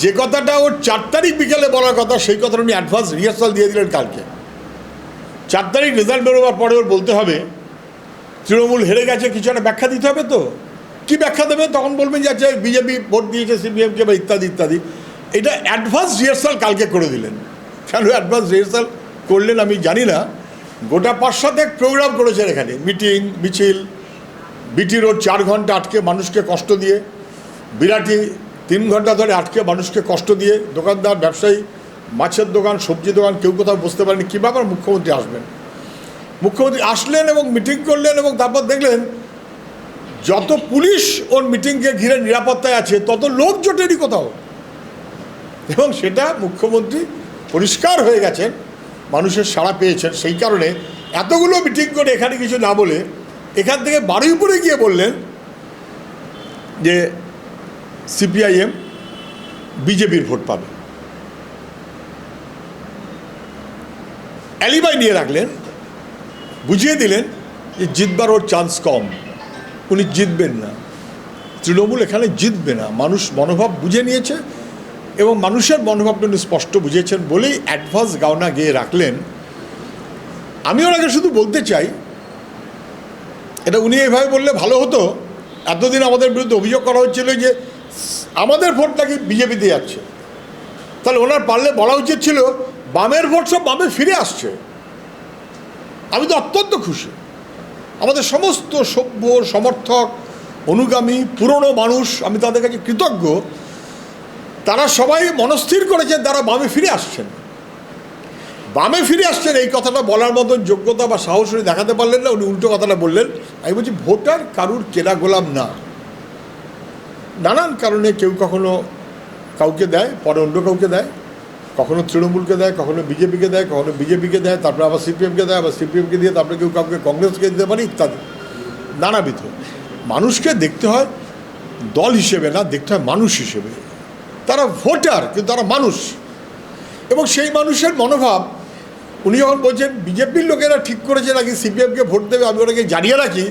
যে কথাটা ওর চার তারিখ বিকেলে বলার কথা, সেই কথাটা উনি অ্যাডভান্স রিহার্সাল দিয়ে দিলেন কালকে। চার তারিখ রেজাল্ট বেরোবার পরে ওর বলতে হবে, তৃণমূল হেরে গেছে, কিছু একটা ব্যাখ্যা দিতে হবে তো? কি ব্যাখ্যা দেবে? তখন বলবেন যে আচ্ছা বিজেপি ভোট দিয়েছে সিপিএমকে বা ইত্যাদি ইত্যাদি। এটা অ্যাডভান্স রিহার্সাল কালকে করে দিলেন। কেন অ্যাডভান্স রিহার্সাল করলেন আমি জানি না। গোটা পাঁচ সাথে প্রোগ্রাম করেছেন এখানে। মিটিং, মিছিল বিটি রোড চার ঘণ্টা আটকে মানুষকে কষ্ট দিয়ে, বিরাটি তিন ঘণ্টা ধরে আটকে মানুষকে কষ্ট দিয়ে দোকানদার, ব্যবসায়ী, মাছের দোকান, সবজি দোকান, কেউ কোথাও বুঝতে পারেনি কী ব্যাপার মুখ্যমন্ত্রী আসবেন? মুখ্যমন্ত্রী আসলেন এবং মিটিং করলেন এবং তারপর দেখলেন, যত পুলিশ ওর মিটিংকে ঘিরে নিরাপত্তায় আছে, তত লোক জোটেনি কোথাও। এবং সেটা মুখ্যমন্ত্রী পরিষ্কার হয়ে গেছেন, মানুষের সাড়া পেয়েছেন। সেই কারণে এতগুলো মিটিং করে এখানে কিছু না বলে এখান থেকে বারুইপুরে গিয়ে বললেন যে সিপিআইএম, বিজেপির ভোট পাবে। অ্যালিবাই নিয়ে রাখলেন, বুঝিয়ে দিলেন যে জিতবার ওর চান্স কম। উনি জিতবেন না। তৃণমূল এখানে জিতবে না। মানুষ মনোভাব বুঝে নিয়েছে এবং মানুষের মনোভাবটা উনি স্পষ্ট বুঝেছেন বলেই অ্যাডভান্স গাওনা গিয়ে রাখলেন। আমি ওনাকে শুধু বলতে চাই, এটা উনি এইভাবে বললে ভালো হতো। এতদিন আমাদের বিরুদ্ধে অভিযোগ করা হচ্ছিল যে আমাদের ভোট নাকি বিজেপিতে যাচ্ছে? তাহলে ওনার পারলে বলা উচিত ছিল, বামের ভোট সব বামে ফিরে আসছে। আমি তো অত্যন্ত খুশি। আমাদের সমস্ত সভ্য, সমর্থক, অনুগামী, পুরনো মানুষ, আমি তাদের কাছে কৃতজ্ঞ, তারা সবাই মনস্থির করেছেন তারা বামে ফিরে আসছেন। বামে ফিরে আসছেন এই কথাটা বলার মতন যোগ্যতা বা সাহস উনি দেখাতে পারলেন না, উনি উল্টো কথাটা বললেন। আমি বলছি, ভোটার কারুর কেনা গোলাম না। নানান কারণে কেউ কখনো কাউকে দেয়, পরে অন্য কাউকে দেয়, কখনো তৃণমূলকে দেয়, কখনো বিজেপিকে দেয়, কখনো বিজেপিকে দেয়, তারপরে আবার সিপিএমকে দেয়, আবার সিপিএমকে দিয়ে তারপরে কেউ কাউকে কংগ্রেসকে দিতে পারে, ইত্যাদি। নানাবিধ। মানুষকে দেখতে হয় দল হিসেবে না, দেখতে হয় মানুষ হিসেবে। তারা ভোটার, কিন্তু তারা মানুষ। এবং সেই মানুষের মনোভাব, উনি যখন বলছেন, বিজেপির লোকেরা ঠিক করেছে নাকি, সিপিএমকে ভোট দেবে, আমি ওনাকে জানিয়ে রাখি।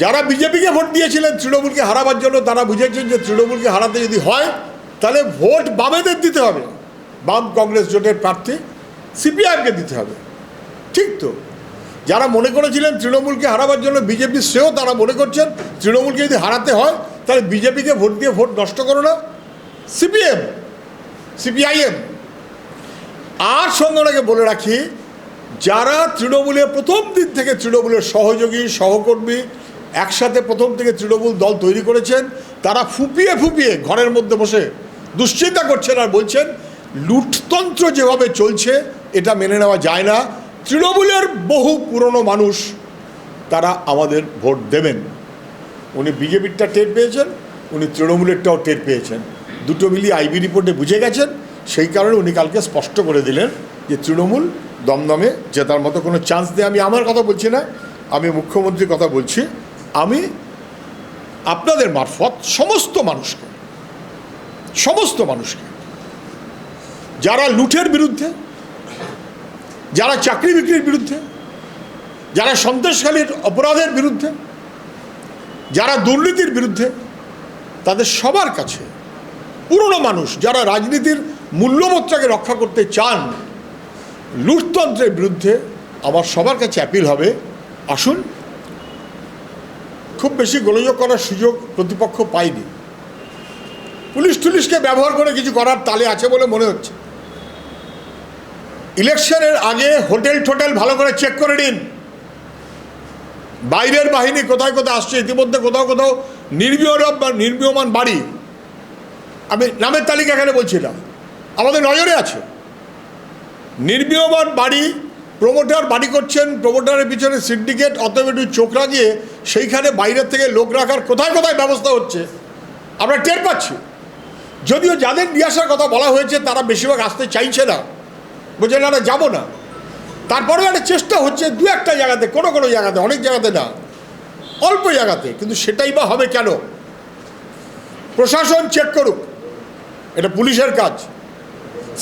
যারা বিজেপিকে ভোট দিয়েছিলেন তৃণমূলকে হারাবার জন্য তারা বুঝেছেন যে তৃণমূলকে হারাতে যদি হয়, তাহলে ভোট বামেদের দিতে হবে। বাম কংগ্রেস জোটের প্রার্থী সিপিআইএমকে দিতে হবে। ঠিক তো? যারা মনে করেছিলেন তৃণমূলকে হারাবার জন্য বিজেপি সেও তারা মনে করছেন তৃণমূলকে যদি হারাতে হয়, তাহলে বিজেপিকে ভোট দিয়ে ভোট নষ্ট করো না। CPM, CPIM. আর সঙ্গে ওনাকে বলে রাখি, যারা তৃণমূলের প্রথম দিন থেকে তৃণমূলের সহযোগী, সহকর্মী একসাথে প্রথম থেকে তৃণমূল দল তৈরি করেছেন, তারা ফুপিয়ে ফুপিয়ে ঘরের মধ্যে বসে দুশ্চিন্তা করছেন আর বলছেন, লুটতন্ত্র যেভাবে চলছে, এটা মেনে নেওয়া যায় না। তৃণমূলের বহু পুরনো মানুষ তারা আমাদের ভোট দেবেন। উনি বিজেপিরটা টের পেয়েছেন, উনি তৃণমূলেরটাও টের পেয়েছেন। দুটো মিলিয়ে আইবি রিপোর্টে বুঝে গেছেন, সেই কারণে উনি কালকে স্পষ্ট করে দিলেন যে তৃণমূল দমদমে জেতার মতো কোনো চান্স নেই। আমি আমার কথা বলছি না, আমি মুখ্যমন্ত্রীর কথা বলছি। আমি আপনাদের মারফত সমস্ত মানুষকে সমস্ত মানুষকে, যারা লুঠের বিরুদ্ধে, যারা চাকরি বিক্রির বিরুদ্ধে, যারা সন্ত্রাসকালীর অপরাধের বিরুদ্ধে, যারা দুর্নীতির বিরুদ্ধে, তাদের সবার কাছে পুরনো মানুষ যারা রাজনীতির মূল্যবোধটাকে রক্ষা করতে চান, লুটতন্ত্রের বিরুদ্ধে আমার সবার কাছে অ্যাপিল হবে। আসুন খুব বেশি গোলযোগ করার সুযোগ প্রতিপক্ষ পায়নি। পুলিশ টুলিশকে ব্যবহার করে কিছু করার তালে আছে বলে মনে হচ্ছে। ইলেকশনের আগে হোটেল টোটেল ভালো করে চেক করে নিন। বাইরের বাহিনী কোথায় কোথায় আসছে, ইতিমধ্যে কোথাও কোথাও নির্মীয় বা নির্মীয়মান বাড়ি। আমি নামের তালিকা এখানে বলছিলাম। আমাদের নজরে আছে। নির্মীয়মান বাড়ি প্রমোটার বাড়ি করছেন, প্রমোটারের পিছনে সিন্ডিকেট অতএব একটু চোখ রাখিয়ে সেইখানে বাইরের থেকে লোক রাখার কোথায় কোথায় ব্যবস্থা হচ্ছে, আমরা টের পাচ্ছি। যদিও যাদের নিয়ে আসার কথা বলা হয়েছে, তারা বেশিরভাগ আসতে চাইছে না, বলছে, না না, যাব না। তারপরেও একটা চেষ্টা হচ্ছে দু একটা জায়গাতে, কোনো কোনো জায়গাতে, অনেক জায়গাতে না, অল্প জায়গাতে, কিন্তু সেটাই বা হবে কেন? প্রশাসন চেক করুক, এটা পুলিশের কাজ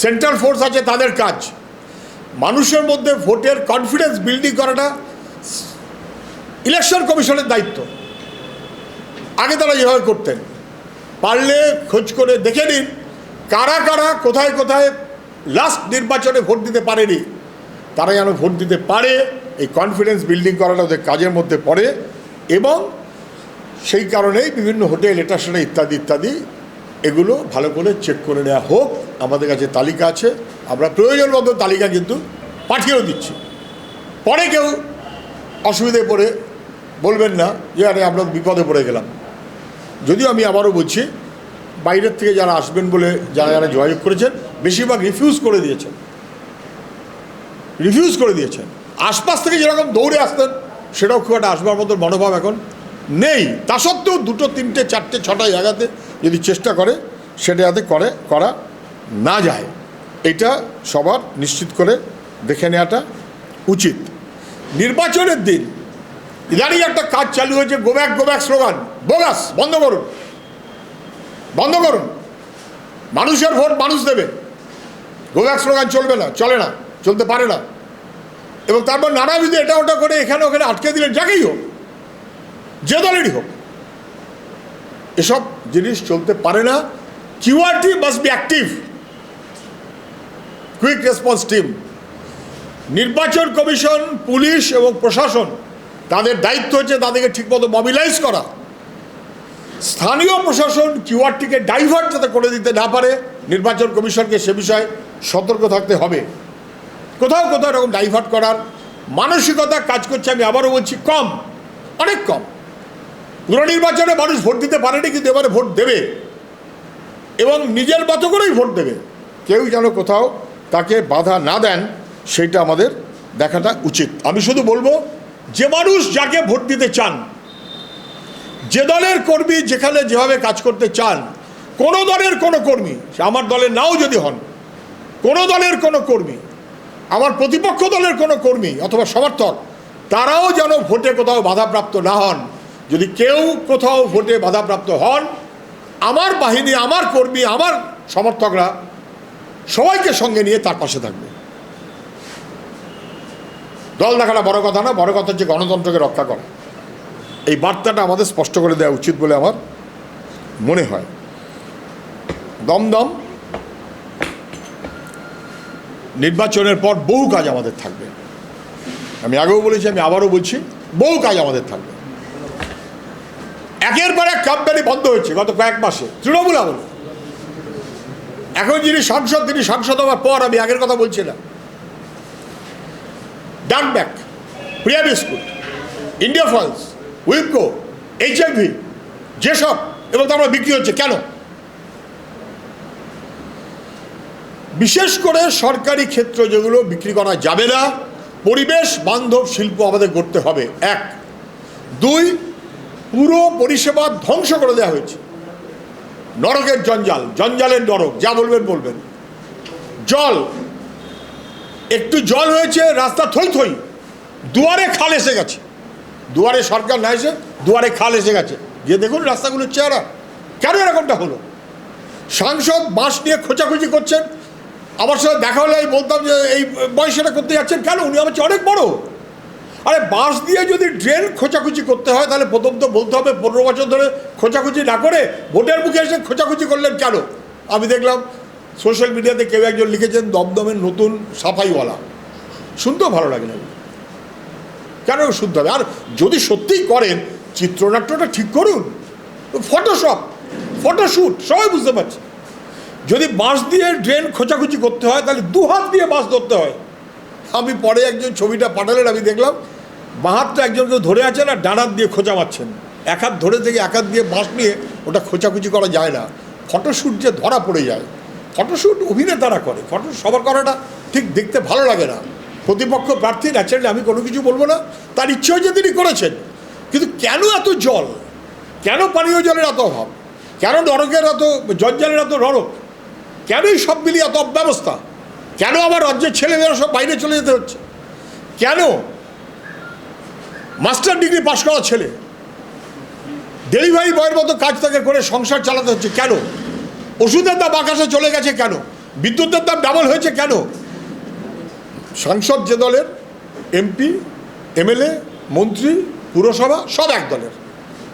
সেন্ট্রাল ফোর্স আছে তাদের কাজ। মানুষের মধ্যে ভোটের কনফিডেন্স বিল্ডিং করাটা ইলেকশন কমিশনের দায়িত্ব। আগে তারা যেভাবে করতেন। পারলে খোঁজ করে দেখে নিন, কারা কারা কোথায় কোথায় লাস্ট নির্বাচনে ভোট দিতে পারেনি। তারা যেন ভোট দিতে পারে, এই কনফিডেন্স বিল্ডিং করাটা ওদের কাজের মধ্যে পড়ে এবং সেই কারণেই বিভিন্ন হোটেল এটা সেটা ইত্যাদি ইত্যাদি, এগুলো ভালো করে চেক করে নেওয়া হোক। আমাদের কাছে তালিকা আছে। আমরা প্রয়োজন মতো তালিকা কিন্তু পাঠিয়েও দিচ্ছি। পরে কেউ অসুবিধায় পড়ে বলবেন না, যে আরে আমরা বিপদে পড়ে গেলাম। যদিও আমি আবারও বলছি, বাইরের থেকে যারা আসবেন বলে যারা যারা যোগাযোগ করেছেন, বেশিরভাগ রিফিউজ করে দিয়েছেন। রিফিউজ করে দিয়েছেন। আশপাশ থেকে যেরকম দৌড়ে আসতেন, সেটাও খুব একটা আসবার মতো মনোভাব এখন নেই। তা সত্ত্বেও দুটো, তিনটে, চারটে, ছটা জায়গাতে যদি চেষ্টা করে সেটা যাতে করে, করা না যায়। এটা সবার নিশ্চিত করে দেখে নেওয়াটা উচিত। নির্বাচনের দিন ইদানিং একটা কাজ চালু হয়েছে গোব্যাক গোব্যাক স্লোগান বোগাস বন্ধ করুন। বন্ধ করুন। মানুষের ভোট মানুষ দেবে। গোব্যাক স্লোগান চলবে না, চলে না, চলতে পারে না। এবং তারপর নানাবিধ এটা ওটা করে এখানে ওখানে আটকে দিলেন যাকেই হোক, যে দলেরই হোক, এসব জিনিস চলতে পারে না। QRT must be active quick response team নির্বাচন কমিশন, পুলিশ এবং প্রশাসন, তাদের দায়িত্ব হচ্ছে তাদেরকে ঠিকমতো মবিলাইজ করা। স্থানীয় প্রশাসন কিউআরটিকে ডাইভার্ট যাতে করে দিতে না পারে, নির্বাচন কমিশনকে সে বিষয়ে সতর্ক থাকতে হবে। কোথাও কোথাও এরকম ডাইভার্ট করার মানসিকতা কাজ করছে, আমি আবারও বলছি কম, অনেক কম। পুরো নির্বাচনে মানুষ ভোট দিতে পারেনি, কিন্তু এবারে ভোট দেবে এবং নিজের মতো করেই ভোট দেবে। কেউ যেন কোথাও তাকে বাধা না দেন, সেটা আমাদের দেখাটা উচিত। আমি শুধু বলব, যে মানুষ যাকে ভোট দিতে চান, যে দলের কর্মী যেখানে যেভাবে কাজ করতে চান, কোনো দলের কোনো কর্মী, আমার দলের নাও যদি হন, কোনো দলের কোনো কর্মী, আমার প্রতিপক্ষ দলের কোনো কর্মী অথবা সমর্থক, তারাও যেন ভোটে কোথাও বাধাপ্রাপ্ত না হন। যদি কেউ কোথাও ভোটে বাধাপ্রাপ্ত হন, আমার বাহিনী, আমার কর্মী, আমার সমর্থকরা সবাইকে সঙ্গে নিয়ে তার পাশে থাকবে। দল দেখাটা বড় কথা না, বড় কথা হচ্ছে গণতন্ত্রকে রক্ষা করা। এই বার্তাটা আমাদের স্পষ্ট করে দেওয়া উচিত বলে আমার মনে হয়। দমদম নির্বাচনের পর বহু কাজ আমাদের থাকবে। আমি আগেও বলেছি, আমি আবারও বলছি, বহু কাজ আমাদের থাকবে। একের পর এক কোম্পানি বন্ধ হয়েছে গত কয়েক মাসে। তৃণমূল আমলে। এখন যিনি সাংসদ, তিনি সাংসদ হওয়ার পর আমি আগের কথা বলছিলাম না। ডান ব্যাক প্রিয়া বিস্কুট, ইন্ডিয়া ফলস, উইপকো এইচআইভি যেসব এবং তারপর বিক্রি হচ্ছে, কেন? বিশেষ করে সরকারি ক্ষেত্র যেগুলো বিক্রি করা যাবে না, পরিবেশ বান্ধব শিল্প আমাদের করতে হবে, এক। দুই, পুরো পরিষেবা ধ্বংস করে দেওয়া হয়েছে। নরকের জঞ্জাল, জঞ্জালের নরক, যা বলবেন বলবেন। জল, একটু জল হয়েছে, রাস্তা থই থই, দুয়ারে খাল এসে গেছে। দুয়ারে সরকার না এসে দুয়ারে খাল এসে গেছে। গিয়ে দেখুন রাস্তাগুলোর চেহারা। কেন এরকমটা হলো? সাংসদ বাঁশ নিয়ে খোঁচাখুচি করছেন। আমার সাথে দেখা হলে আমি বলতাম যে, এই বয়সেটা করতে যাচ্ছেন কেন? উনি আমার চেয়ে অনেক বড়। আরে বাঁশ দিয়ে যদি ড্রেন খোঁচাখুচি করতে হয়, তাহলে প্রথম তো বলতে হবে পনেরো বছর ধরে খোঁচাখুচি না করে ভোটের মুখে এসে খোঁচাখুচি করলেন কেন? আমি দেখলাম সোশ্যাল মিডিয়াতে কেউ একজন লিখেছেন, দমদমের নতুন সাফাইওয়ালা। শুনতেও ভালো লাগে না। কেন শুনতে হবে? আর যদি সত্যিই করেন, চিত্রনাট্যটা ঠিক করুন। ফটোশপ ফটোশ্যুট সবাই বুঝতে পারছে। যদি বাঁশ দিয়ে ড্রেন খোঁচাখুচি করতে হয়, তাহলে দু হাত দিয়ে বাঁশ ধরতে হয়। আমি পরে একজন ছবিটা পাঠালেন, আমি দেখলাম বাঁ হাতটা একজনকে ধরে আছেন আর ডানাত দিয়ে খোঁচা মারছেন। এক হাত ধরে থেকে এক হাত দিয়ে বাঁশ নিয়ে ওটা খোঁচাখুচি করা যায় না। ফটোশ্যুট যে ধরা পড়ে যায়, ফটোশ্যুট অভিনেতারা করে, ফটো সবার করাটা ঠিক দেখতে ভালো লাগে না। প্রতিপক্ষ প্রার্থী ন্যাচারালি আমি কোনো কিছু বলব না, তার ইচ্ছে হয়েছে তিনি করেছেন। কিন্তু কেন এত জল? কেন পানীয় জলের এত অভাব? কেন নরকের এত, জঞ্জালের এত নরক? কেনই সব মিলিয়ে এত অব্যবস্থা? কেন আমার রাজ্যের ছেলেমেয়েরা সব বাইরে চলে যেতে হচ্ছে? কেন মাস্টার ডিগ্রি পাশ করা ছেলে। ডেলিভারি বয়ের মতো কাজ তাকে করে সংসার চালাতে হচ্ছে কেন? ওষুধের দাম আকাশে চলে গেছে কেন? বিদ্যুতের দাম ডাবল হয়েছে কেন? সাংসদ যে দলের, এমপি, এমএলএ, মন্ত্রী, পুরসভা, সব এক দলের।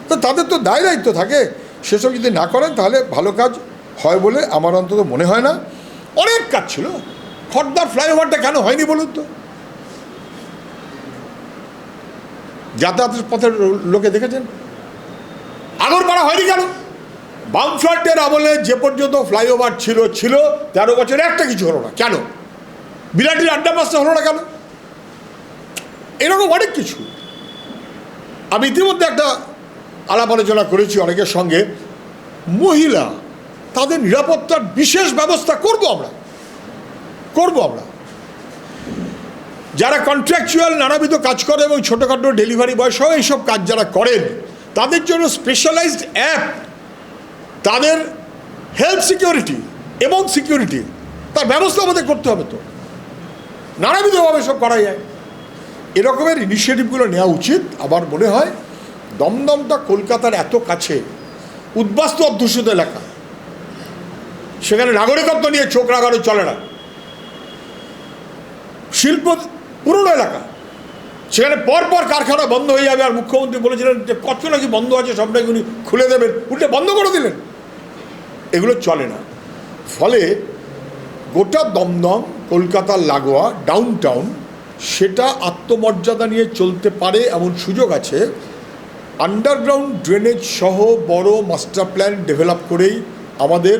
তো তাদের তো দায় দায়িত্ব থাকে। সেসব যদি না করেন তাহলে ভালো কাজ হয় বলে আমার অন্তত মনে হয় না। অনেক কাজ ছিল। খড়দার ফ্লাইওভারটা কেন হয়নি বলুন তো? যাতায়াতের পথের লোকে দেখেছেন? আগরপাড়া হয়নি কেন? বামফ্রন্টের আমলে যে পর্যন্ত ফ্লাইওভার ছিল ছিল, তেরো বছরে একটা কিছু হলো না। কেন? বিরাটির আড্ডা মাসটা হলো না কেন? এরকম অনেক কিছু। আমি ইতিমধ্যে একটা আলাপ আলোচনা করেছি অনেকের সঙ্গে। মহিলা, তাদের নিরাপত্তার বিশেষ ব্যবস্থা করব আমরা। করব আমরা। যারা কন্ট্রাকচুয়াল নানাবিধ কাজ করে এবং ছোটোখাটো ডেলিভারি বয় সহ এইসব কাজ যারা করেন, তাদের জন্য স্পেশালাইজড অ্যাপ তাদের হেলথ সিকিউরিটি এবং সিকিউরিটি তার ব্যবস্থা আমাদের করতে হবে তো। নানাবিধভাবে সব করা যায়। এরকমের ইনিশিয়েটিভগুলো নেওয়া উচিত, আমার মনে হয়। দমদমটা কলকাতার এত কাছে, উদ্বাস্তু অধ্যুষিত এলাকা। সেখানে নাগরিকত্ব নিয়ে চোখ রাগানো চলে না। শিল্প পুরনো এলাকা। সেখানে পরপর কারখানা বন্ধ হয়ে যাবে। আর মুখ্যমন্ত্রী বলেছিলেন যে কত নাকি বন্ধ আছে সব নাকি উনি খুলে দেবেন। উল্টে বন্ধ করে দিলেন। এগুলো চলে না। ফলে গোটা দমদম, কলকাতার লাগোয়া ডাউন টাউন সেটা আত্মমর্যাদা নিয়ে চলতে পারে এমন সুযোগ আছে। আন্ডারগ্রাউন্ড ড্রেনেজ সহ বড় মাস্টার প্ল্যান ডেভেলপ করেই আমাদের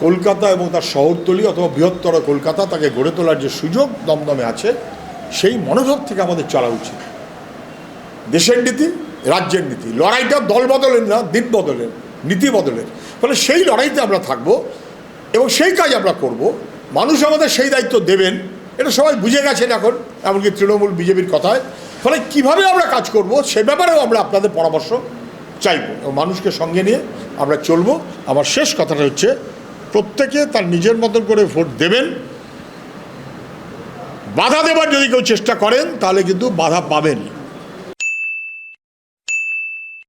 কলকাতা এবং তার শহরতলি অথবা বৃহত্তর কলকাতা তাকে গড়ে তোলার যে সুযোগ দমদমে আছে সেই মনোভাব থেকে আমাদের চলা উচিত। দেশের নীতি, রাজ্যের নীতি। লড়াইটা দল বদলের না, দিন বদলের, নীতি বদলের। ফলে সেই লড়াইতে আমরা থাকব এবং সেই কাজ আমরা করব। মানুষ আমাদের সেই দায়িত্ব দেবেন, এটা সবাই বুঝে গেছেন এখন, এমনকি তৃণমূল, বিজেপির কথায়। ফলে কীভাবে আমরা কাজ করব, সে ব্যাপারেও আমরা আপনাদের পরামর্শ চাইব এবং মানুষকে সঙ্গে নিয়ে আমরা চলবো। আমার শেষ কথাটা হচ্ছে, প্রত্যেকে তার নিজের মতন করে ভোট দেবেন বাধা দেবার যদি কেউ চেষ্টা করেন তাহলে কিন্তু বাধা পাবেন।